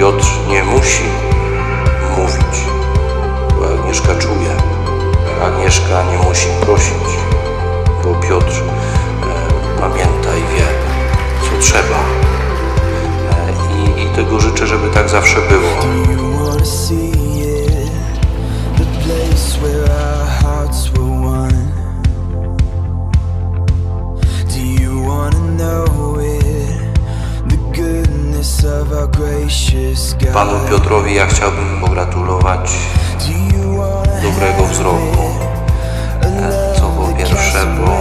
Piotr nie musi mówić, bo Agnieszka czuje. Agnieszka nie musi prosić, bo Piotr e, pamięta i wie, co trzeba. E, i, I tego życzę, żeby tak zawsze było. Panu Piotrowi ja chciałbym pogratulować dobrego wzroku. E, Co po pierwsze, bo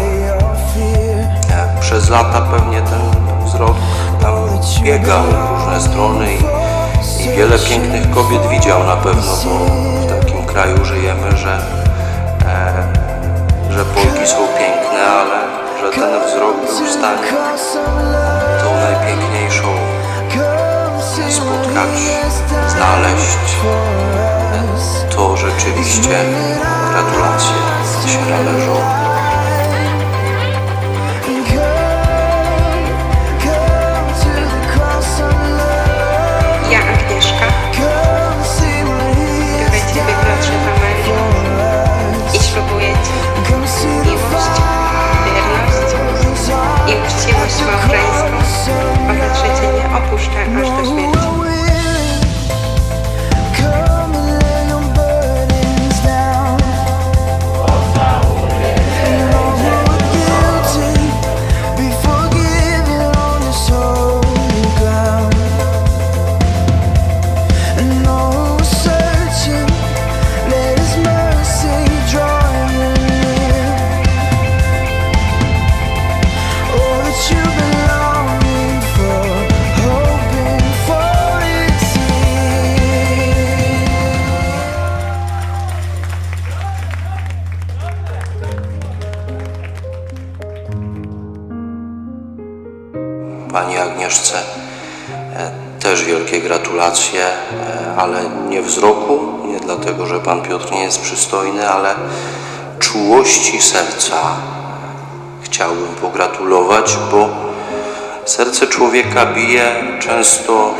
e, przez lata pewnie ten wzrok tam biegał w różne strony i, i wiele pięknych kobiet widział na pewno, bo w takim kraju żyjemy, że, e, że Polki są piękne, ale że ten wzrok był w stanie znaleźć. To rzeczywiście gratulacje się należą. Pani Agnieszce e, też wielkie gratulacje, e, ale nie wzroku, nie dlatego, że Pan Piotr nie jest przystojny, ale czułości serca. Chciałbym pogratulować, bo serce człowieka bije często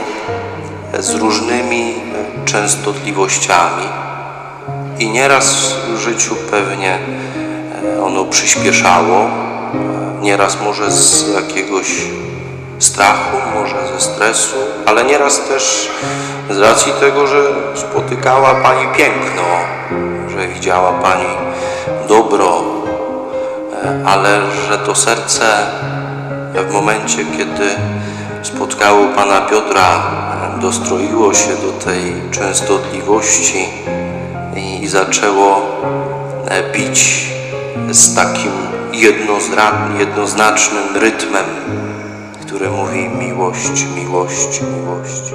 z różnymi e, częstotliwościami i nieraz w życiu pewnie e, ono przyspieszało, e, nieraz może z jakiegoś strachu, może ze stresu, ale nieraz też z racji tego, że spotykała Pani piękno, że widziała Pani dobro, e, ale że to serce w momencie, kiedy spotkało Pana Piotra, e, dostroiło się do tej częstotliwości i zaczęło e, bić z takim jednoznacznym rytmem, który mówi miłość, miłość, miłość.